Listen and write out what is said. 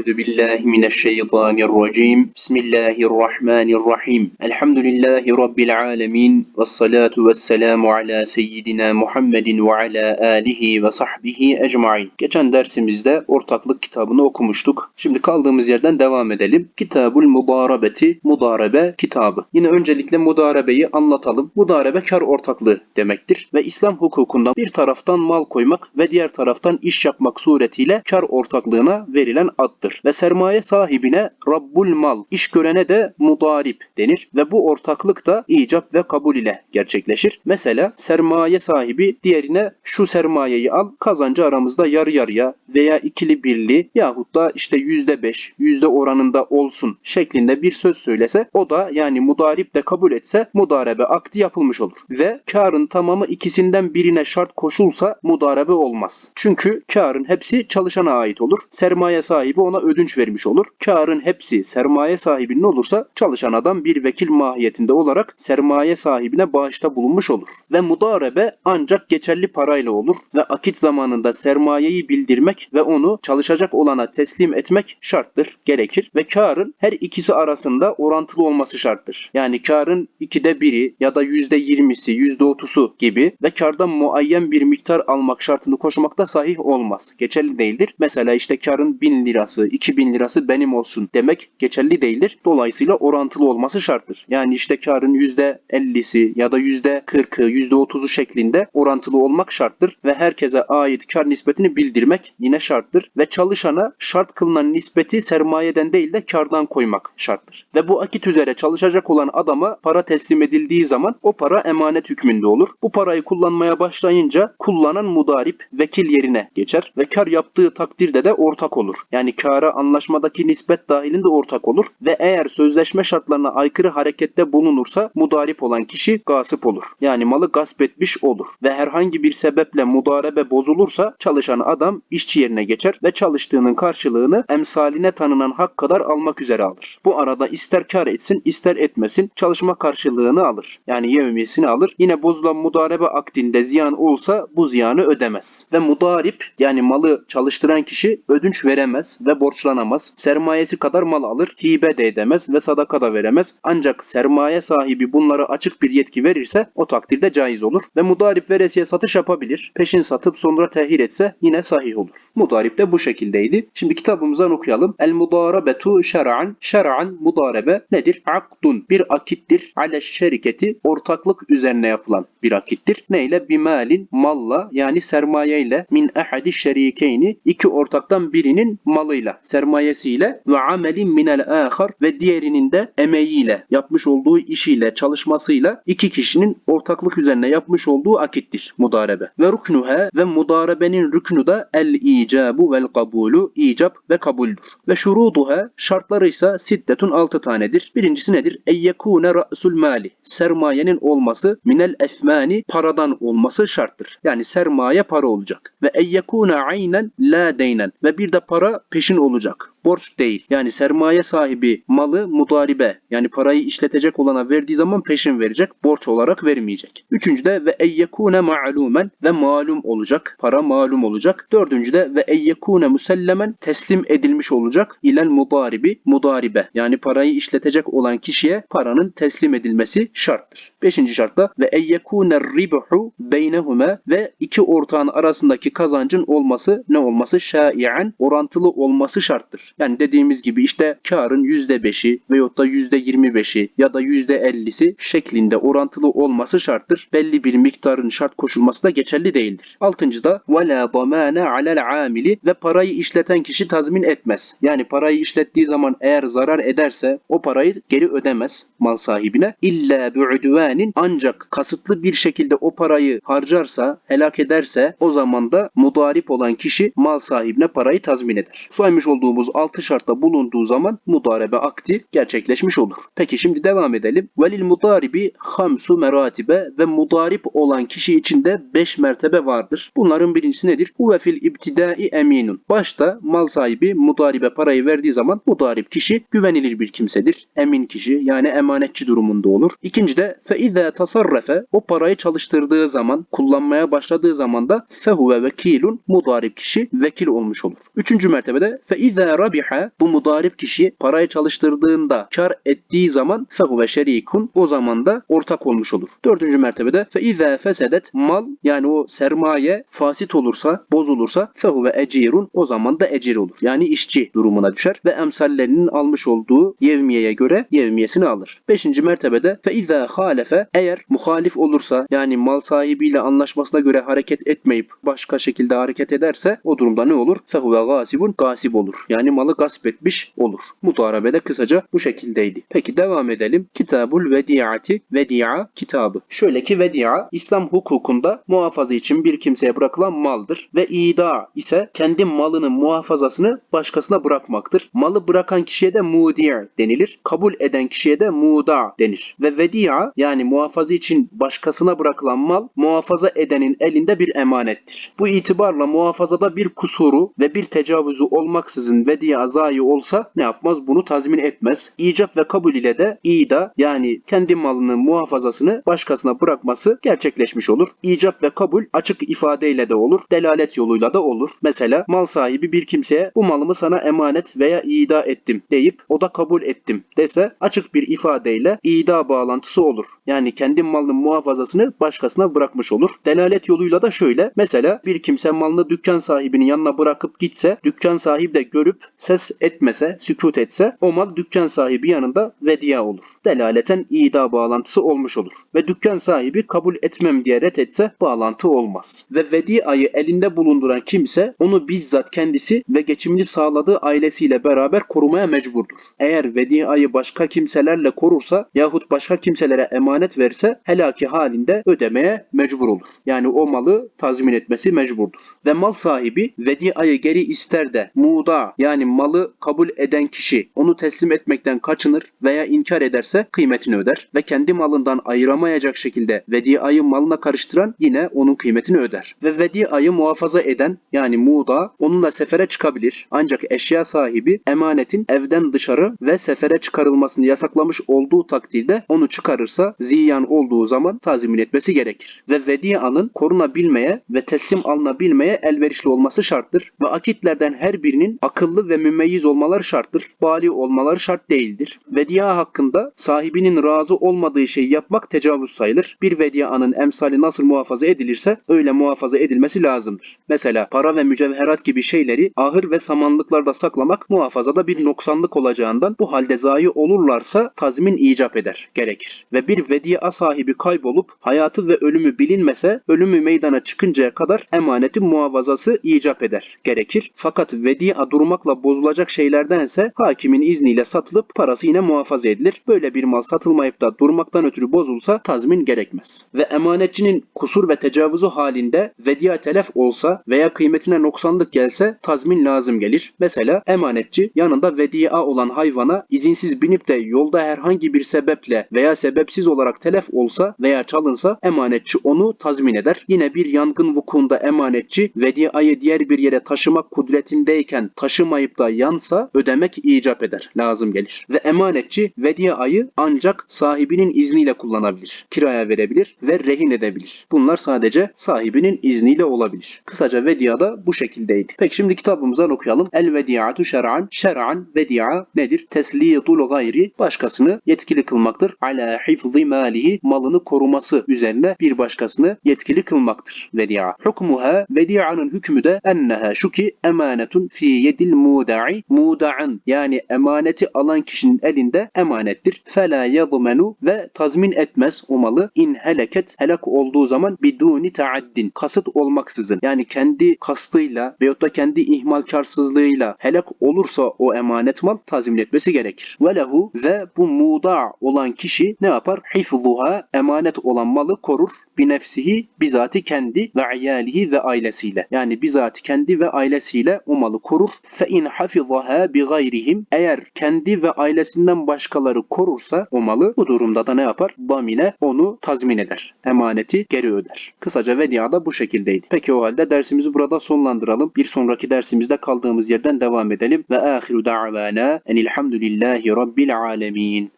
أعوذ بالله من الشيطان الرجيم بسم الله الرحمن الرحيم الحمد لله رب العالمين والصلاة والسلام على سيدنا Muhammed ve ala alihi ve sahbihi ecmain. Geçen dersimizde ortaklık kitabını okumuştuk. Şimdi kaldığımız yerden devam edelim. Kitabul Mudarabeti, Mudarebe kitabı. Yine öncelikle mudarebeyi anlatalım. Mudarebe kar ortaklığı demektir ve İslam hukukunda bir taraftan mal koymak ve diğer taraftan iş yapmak suretiyle kar ortaklığına verilen addır. Ve sermaye sahibine Rabbul Mal, iş görene de mudarip denir ve bu ortaklık da icap ve kabul ile gerçekleşir. Mesela sermaye sahibi diğerine şu sermayeyi al, kazancı aramızda yarı yarıya veya ikili birli yahut da işte yüzde beş, yüzde oranında olsun şeklinde bir söz söylese o da yani mudarip de kabul etse mudarebe akdi yapılmış olur. Ve karın tamamı ikisinden birine şart koşulsa mudarebe olmaz. Çünkü karın hepsi çalışana ait olur. Sermaye sahibi ona ödünç vermiş olur. Karın hepsi sermaye sahibinin olursa çalışan adam bir vekil mahiyetinde olarak sermaye sahibine bağışta bulunmuş olur. Ve mudarebe ancak geçerli parayla olur ve akit zamanında sermayeyi bildirmek ve onu çalışacak olana teslim etmek şarttır, gerekir. Ve karın her ikisi arasında orantılı olması şarttır. Yani karın ikide biri ya da yüzde yirmisi, yüzde otuzu gibi ve kardan muayyen bir miktar almak şartını koşmak da sahih olmaz. Geçerli değildir. Mesela işte karın bin lirası, iki bin lirası benim olsun demek geçerli değildir. Dolayısıyla orantılı olması şarttır. Yani işte karın yüzde ellisi ya da yüzde kırkı, yüzde otuzu şeklinde orantılı olmak şarttır ve herkese ait kar nispetini bildirmek yine şarttır ve çalışana şart kılınan nispeti sermayeden değil de kardan koymak şarttır. Ve bu akit üzere çalışacak olan adama para teslim edildiği zaman o para emanet hükmünde olur. Bu parayı kullanmaya başlayınca kullanan mudarip vekil yerine geçer ve kar yaptığı takdirde de ortak olur. Yani kara anlaşmadaki nispet dahilinde ortak olur ve eğer sözleşme şartlarına aykırı harekette bulunursa mudarip olan kişi gasip olur. Yani malı gasp etmiş olur ve herhangi bir sebeple mudarebe bozulursa çalışan adam işçi yerine geçer ve çalıştığının karşılığını emsaline tanınan hak kadar almak üzere alır. Bu arada ister kar etsin ister etmesin çalışma karşılığını alır. Yani yevmiyesini alır. Yine bozulan mudarebe akdinde ziyan olsa bu ziyanı ödemez. Ve mudarip yani malı çalıştıran kişi ödünç veremez ve borçlanamaz. Sermayesi kadar mal alır, hibe de edemez ve sadaka da veremez. Ancak sermaye sahibi bunları açık bir yetki verirse o takdirde caiz olur. Ve mudarip veresiye satış yapabilir. Peşin satıp sonra tehir etse yine sahih olur. Mudarip de bu şekildeydi. Şimdi kitabımızdan okuyalım. El mudarabetu şer'an. Şer'an mudarebe nedir? Akdun bir akittir. Ale şeriketi ortaklık üzerine yapılan bir akittir. Neyle? Bimalin malla yani sermayeyle min ehadi şerikeyni iki ortaktan birinin malıyla, sermayesiyle ve amelin minel ahar ve diğerinin de emeğiyle, yapmış olduğu işiyle, çalışmasıyla iki kişinin ortaklık üzerine yapmış olduğu akittir mudarebe. Ve ruknuha ve mudarebenin rüknü da el icabu vel kabulu icap ve kabuldür. Ve şuruduha şartları ise siddetun altı tanedir. Birincisi nedir? Eyyekune ra'sul mali. Sermayenin olması minel efmani paradan olması şarttır. Yani sermaye para olacak. Ve eyyekune aynen la deynen. Ve bir de para peşin olacak borç değil. Yani sermaye sahibi malı mudaribe yani parayı işletecek olana verdiği zaman peşin verecek. Borç olarak vermeyecek. Üçüncüde ve eyyekune ma'lumen ve malum olacak. Para malum olacak. Dördüncüde ve eyyekune musellemen teslim edilmiş olacak. İlel mudaribi mudaribe yani parayı işletecek olan kişiye paranın teslim edilmesi şarttır. Beşinci şartta ve eyyekune ribhu beynehume ve iki ortağın arasındaki kazancın olması ne olması? Şai'en orantılı olması şarttır. Yani dediğimiz gibi işte karın %5'i veyahut da %25'i ya da %50'si şeklinde orantılı olması şarttır. Belli bir miktarın şart koşulması da geçerli değildir. Altıncıda وَلَا ضَمَانَ عَلَى الْعَامِلِ ve parayı işleten kişi tazmin etmez. Yani parayı işlettiği zaman eğer zarar ederse o parayı geri ödemez mal sahibine. İlla bi'udvanin ancak kasıtlı bir şekilde o parayı harcarsa, helak ederse o zaman da mudarip olan kişi mal sahibine parayı tazmin eder. Saymış olduğumuz altı şartta bulunduğu zaman mudarebe akti gerçekleşmiş olur. Peki şimdi devam edelim. Velil mudaribi hamsu meratibe ve mudarip olan kişi içinde 5 mertebe vardır. Bunların birincisi nedir? Huve fil ibtidai eminun. Başta mal sahibi mudaribe parayı verdiği zaman mudarip kişi güvenilir bir kimsedir. Emin kişi yani emanetçi durumunda olur. İkinci de fe izâ tasarrefe o parayı çalıştırdığı zaman kullanmaya başladığı zaman da fehuve vekilun mudarip kişi vekil olmuş olur. Üçüncü mertebede fe izâ rabiha bu mudarip kişi parayı çalıştırdığında kar ettiği zaman fehuve şerikun o zaman da ortak olmuş olur. Dördüncü mertebede fe izâ fesedet mal yani o sermaye fasit olursa bozulursa fehuve ecirun o zaman da ecir olur. Yani işçi durumuna düşer ve emsallerinin almış olduğu yevmiyeye göre yevmiyesini alır. Beşinci mertebede fe izâ halefe eğer muhalif olursa yani mal sahibiyle anlaşmasına göre hareket etmeyip başka şekilde hareket ederse o durumda ne olur? Fehuve gasibun gasip olur. Yani malı gasp etmiş olur. Mutarabede kısaca bu şekildeydi. Peki devam edelim. Kitabul Vedi'ati Vedi'a kitabı. Şöyle ki Vedi'a İslam hukukunda muhafaza için bir kimseye bırakılan maldır ve ida ise kendi malının muhafazasını başkasına bırakmaktır. Malı bırakan kişiye de mudi' denilir. Kabul eden kişiye de muda denir. Ve Vedi'a yani muhafaza için başkasına bırakılan mal muhafaza edenin elinde bir emanettir. Bu itibarla muhafazada bir kusuru ve bir tecavüzü olmaksızın Vedi'a zayi olsa ne yapmaz? Bunu tazmin etmez. İcap ve kabul ile de ida yani kendi malının muhafazasını başkasına bırakması gerçekleşmiş olur. İcap ve kabul açık ifadeyle de olur, delalet yoluyla da olur. Mesela mal sahibi bir kimseye bu malımı sana emanet veya ida ettim deyip o da kabul ettim dese açık bir ifadeyle ida bağlantısı olur. Yani kendi malının muhafazasını başkasına bırakmış olur. Delalet yoluyla da şöyle. Mesela bir kimse malını dükkan sahibinin yanına bırakıp gitse, dükkan sahibi de görüp ses etmese, sükut etse o mal dükkan sahibi yanında vediya olur. Delaleten ida bağlantısı olmuş olur. Ve dükkan sahibi kabul etmem diye ret etse bağlantı olmaz. Ve vediyayı elinde bulunduran kimse onu bizzat kendisi ve geçimini sağladığı ailesiyle beraber korumaya mecburdur. Eğer vediyayı başka kimselerle korursa yahut başka kimselere emanet verse helaki halinde ödemeye mecbur olur. Yani o malı tazmin etmesi mecburdur. Ve mal sahibi vediyayı geri ister de muda yani malı kabul eden kişi onu teslim etmekten kaçınır veya inkar ederse kıymetini öder ve kendi malından ayıramayacak şekilde vediyayı malına karıştıran yine onun kıymetini öder. Ve vediyayı muhafaza eden yani muda onunla sefere çıkabilir. Ancak eşya sahibi emanetin evden dışarı ve sefere çıkarılmasını yasaklamış olduğu takdirde onu çıkarırsa ziyan olduğu zaman tazmin etmesi gerekir. Ve vediyanın korunabilmeye ve teslim alınabilmeye elverişli olması şarttır. Ve akitlerden her birinin akıllı ve mümeyyiz olmaları şarttır. Bali olmaları şart değildir. Vediya hakkında sahibinin razı olmadığı şeyi yapmak tecavüz sayılır. Bir vediyanın emsali nasıl muhafaza edilirse öyle muhafaza edilmesi lazımdır. Mesela para ve mücevherat gibi şeyleri ahır ve samanlıklarda saklamak muhafazada bir noksanlık olacağından bu halde zayi olurlarsa tazmin icap eder, gerekir. Ve bir vediya sahibi kaybolup hayatı ve ölümü bilinmese ölümü meydana çıkıncaya kadar emanetin muhafazası icap eder, gerekir. Fakat vediya durmakla bozulacak şeylerdense hakimin izniyle satılıp parası yine muhafaza edilir. Böyle bir mal satılmayıp da durmaktan ötürü bozulsa tazmin gerekmez. Ve emanetçinin kusur ve tecavüzü halinde vediya telef olsa veya kıymetine noksanlık gelse tazmin lazım gelir. Mesela emanetçi yanında vediya olan hayvana izinsiz binip de yolda herhangi bir sebeple veya sebepsiz olarak telef olsa veya çalınsa emanetçi onu tazmin eder. Yine bir yangın vukuunda emanetçi vediyayı diğer bir yere taşımak kudretindeyken taşımayıp da yansa ödemek icap eder, lazım gelir. Ve emanetçi vediyayı ancak sahibinin izniyle kullanabilir, kiraya verebilir ve rehin edebilir. Bunlar sadece sahibinin izniyle olabilir. Kısaca vediya da bu şekildeydi. Peki şimdi kitabımızdan okuyalım. El vediyatu şer'an. Şer'an vediya nedir? Tesliyetul gayri başkasını yetkili kılmaktır. Ala hifzi malihi malını koruması üzerine bir başkasını yetkili kılmaktır. Vediya. Hukmuha vediyanın hükmü de enneha şu ki emanetun fi yedil muda'i muda'an yani emaneti alan kişinin elinde emanettir. Fela yadmenu ve tazmin etmez o malı in heleket helak olduğu zaman biduni taaddin kasıt olmaksızın yani kendi kastıyla veyahut da kendi ihmalkarsızlığıyla helak olursa o emanet mal tazmin etmesi gerekir. Ve lehu ve bu muda olan kişi ne yapar? Hifzuha emanet olan malı korur. Bi nefsihi bizati kendi ve iyalihi ve ailesiyle. Yani bizati kendi ve ailesiyle o malı korur. Fe in hafizaha bi gayrihim eğer kendi ve ailesinden başkaları korursa o malı bu durumda da ne yapar? Damine onu tazmin eder. Emaneti geri öder. Kısaca vediya da bu şekildeydi. Peki o halde dersimizi burada sonlandıralım. Bir sonraki dersimizde kaldığımız yerden devam edelim. Ve ahiru da'vana enilhamdülillahi rabbil alemin.